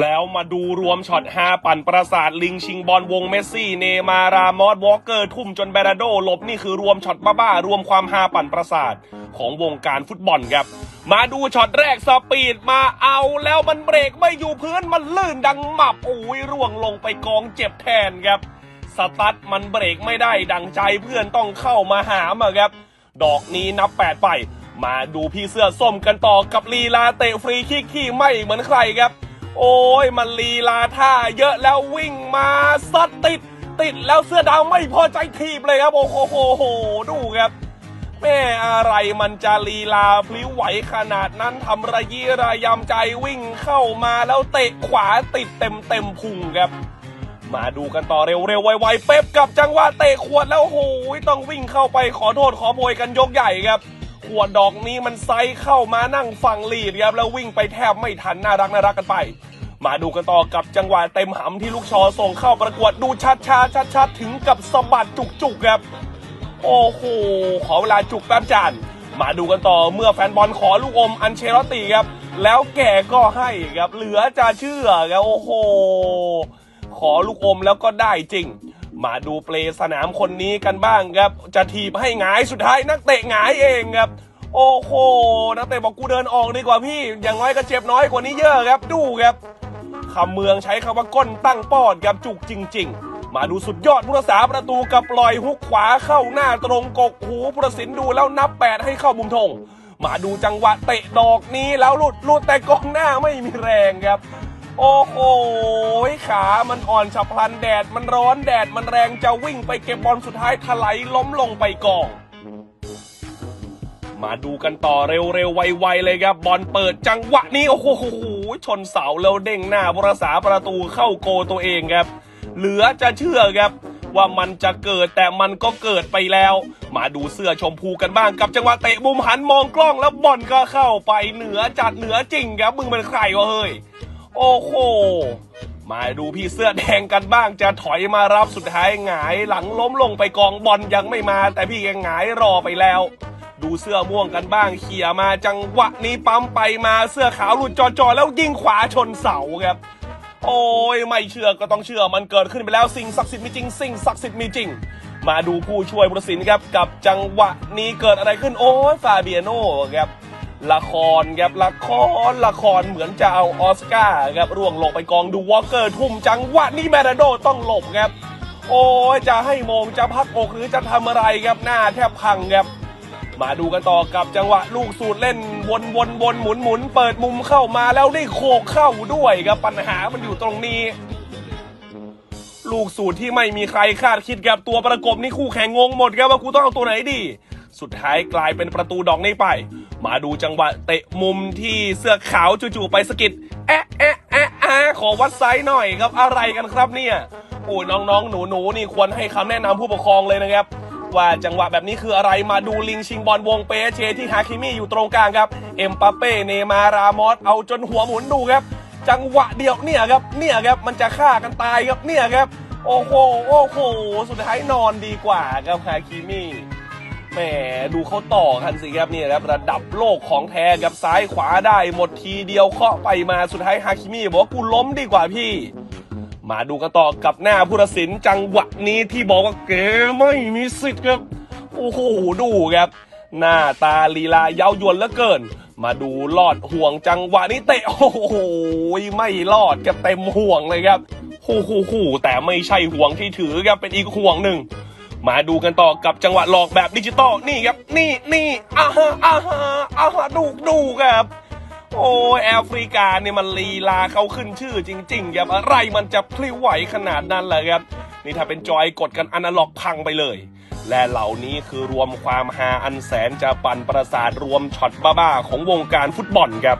แล้วมาดูรวมช็อต 5 ปั่นประสาทลิงชิงบอลวงเมสซี่ เนมารามอสวอลเกอร์ทุ่มจนแบราโดหลบนี่คือรวมช็อตบ้าๆรวมความฮาปั่นประสาทของวงการฟุตบอลครับ มาดูช็อตแรกสปีดมาเอาแล้วมันเบรกไม่อยู่พื้นมันลื่นดังหมับโอ้ยร่วงลงไปกองเจ็บแทนครับ สตัดมันเบรกไม่ได้ดังใจเพื่อนต้องเข้ามาหามาครับ ดอกนี้นับแปดไป มาดูพี่เสื้อส้มกันต่อกับลีลาเตะฟรีคิกที่ไม่เหมือนใครครับ โอ้ยมันลีลาท่าเยอะแล้ววิ่งมาซัดติด ติดแล้วเสื้อดาวไม่พอใจทีบเลยครับ โอ้โหโหโหดูครับแม่อะไรมันจะลีลาพลิ้วไหวขนาดนั้นทำระยีระยำใจวิ่งเข้ามาแล้วเตะขวาติดเต็มเต็มพุงครับ มาดูกันต่อเร็วๆไวๆเป๊ปกับจังหวะเตะขวดแล้วโอ้โหต้องวิ่งเข้าไปขอโทษขอโพยกันยกใหญ่ครับ ขวดดอกนี้มันไซส์เข้ามานั่งฝั่งลีดครับแล้ววิ่งไปแทบไม่ทันน่ารักน่ารักกันไป มาดูกันต่อกับจังหวะเต็มหำที่ลูกชอส่งเข้าประกวดดูชัดชัดชัดชัดถึงกับสะบัดจุกๆครับ โอ้โห ขอเวลาจุกแป๊บจานมาดูกันต่อเมื่อแฟนบอลขอลูกอมอันเชลติครับ แล้วแกก็ให้ครับ เหลือจะเชื่อครับโอ้โห ขอลูกอมแล้วก็ได้จริง มาดูเปลสนามคนนี้กันบ้างครับ จะถีบให้หงายสุดท้ายนักเตะหงายเองครับโอ้โห นักเตะบอกกูเดินออกดีกว่าพี่ อย่างน้อยก็เจ็บน้อยกว่านี้เยอะครับ ดูครับ คำเมืองใช้คำว่าก้นตั้งป้อนกับจุกจริง ๆ มาดูสุดยอดผู้รักษาประตูกับปล่อยฮุกขวาเข้าหน้าตรงกกหูผู้ตัดสินดูแล้วนับแปดให้เข้ามุมธงมาดูจังหวะเตะดอกนี้แล้วหลุดหลุดแต่กองหน้าไม่มีแรงครับ โอ้โหขา มันอ่อนฉับพลันแดด มันร้อนแดด มันแรงจะวิ่งไปเก็บบอลสุดท้ายถลายล้มลงไปกอง มาดูกันต่อเร็วๆไวๆเลยครับ บอลเปิดจังหวะนี้ โอ้โห ชนเสาแล้วเด้งหน้าบรักษาประตูเข้าโกตัวเองครับ เหลือจะเชื่อครับว่ามันจะเกิดแต่มันก็เกิดไปแล้ว มาดูเสื้อชมพูกันบ้างกับจังหวะเตะมุมหันมองกล้องแล้วบอลก็เข้าไปเหนือจัดเหนือจริงครับมึงเป็นใครวะเฮ้ย โอ้โหมาดูพี่เสื้อแดงกันบ้างจะถอยมารับสุดท้ายหงายหลังล้มลงไปกองบอลยังไม่มา แต่พี่แกหงายรอไปแล้ว ดูเสื้อม่วงกันบ้างเขี่ยมาจังหวะนี้ปั๊มไปมาเสื้อขาวหลุดจอๆแล้วยิงขวาชนเสาครับ โอ้ยไม่เชื่อก็ต้องเชื่อมันเกิดขึ้นไปแล้วสิ่งศักดิ์สิทธิ์มีจริงสิ่งศักดิ์สิทธิ์มีจริง มาดูผู้ช่วยผู้ตัดสินครับกับจังหวะนี้เกิดอะไรขึ้นโอ้ยฟาเบียโนครับละครครับละครละครเหมือนจะเอาออสการ์ครับร่วงลงไปกองดูวอลเกอร์ทุ่มจังหวะนี้แมราโดต้องหลบครับ โอ้ยจะให้โมงจะพักอกหรือจะทำอะไรครับหน้าแทบพังครับ มาดูกันต่อกับจังหวะลูกสูตรเล่นวนวนวนหมุนหมุนเปิดมุมเข้ามาแล้วได้โขกเข้าด้วยครับปัญหามันอยู่ตรงนี้ ลูกสูตรที่ไม่มีใครคาดคิดครับตัวประกบนี่คู่แข่งงงหมดครับว่ากูต้องเอาตัวไหนดี สุดท้ายกลายเป็นประตูดอกนี้ไป มาดูจังหวะเตะมุมที่เสื้อขาวจู่ๆไปสะกิดแอะแอะแอะแอะขอวัดไซส์หน่อยครับอะไรกันครับเนี่ยโอ้ยน้องๆหนูๆนี่ควรให้คำแนะนำผู้ปกครองเลยนะครับ ว่าจังหวะแบบนี้คืออะไรมาดูลิงชิงบอลวงเปเชที่ฮาคิมิอยู่ตรงกลางครับ เอ็มปาเป้เนมารามอสเอาจนหัวหมุนดูครับ จังหวะเดียวเนี่ยครับเนี่ยครับมันจะฆ่ากันตายครับเนี่ยครับ โอ้โหโอ้โหสุดท้ายนอนดีกว่าครับฮาคิมิแหมดูเขาต่อกันสิครับนี่ครับระดับโลกของแท้ครับซ้ายขวาได้หมดทีเดียวเคาะไปมาสุดท้ายฮาคิมิบอกว่ากูล้มดีกว่าพี่ มาดูกันต่อกับหน้าผู้ตัดสินจังหวะนี้ที่บอกว่าเกมไม่มีสิทธิ์ครับ โอ้โหดูครับ หน้าตาลีลาเย้ายวนเหลือเกิน มาดูลอดห่วงจังหวะนี้เตะโอ้โหไม่รอดครับเต็มห่วงเลยครับฮู้ฮู้ฮู้แต่ไม่ใช่ห่วงที่ถือครับเป็นอีกห่วงหนึ่งมาดูกันต่อกับจังหวะหลอกแบบดิจิตอลนี่ครับ นี่นี่อ่าฮะอ่าฮะอ่าฮะดูดูครับ โอ้แอฟริกาเนี่ยมันลีลาเขาขึ้นชื่อจริงๆครับอะไรมันจะพลิ้วไหวขนาดนั้นเลยครับ นี่ถ้าเป็นจอยกดกันอนาล็อกพังไปเลย และเหล่านี้คือรวมความฮาอันแสนจะปั่นประสาทรวมช็อตบ้าๆของวงการฟุตบอลครับ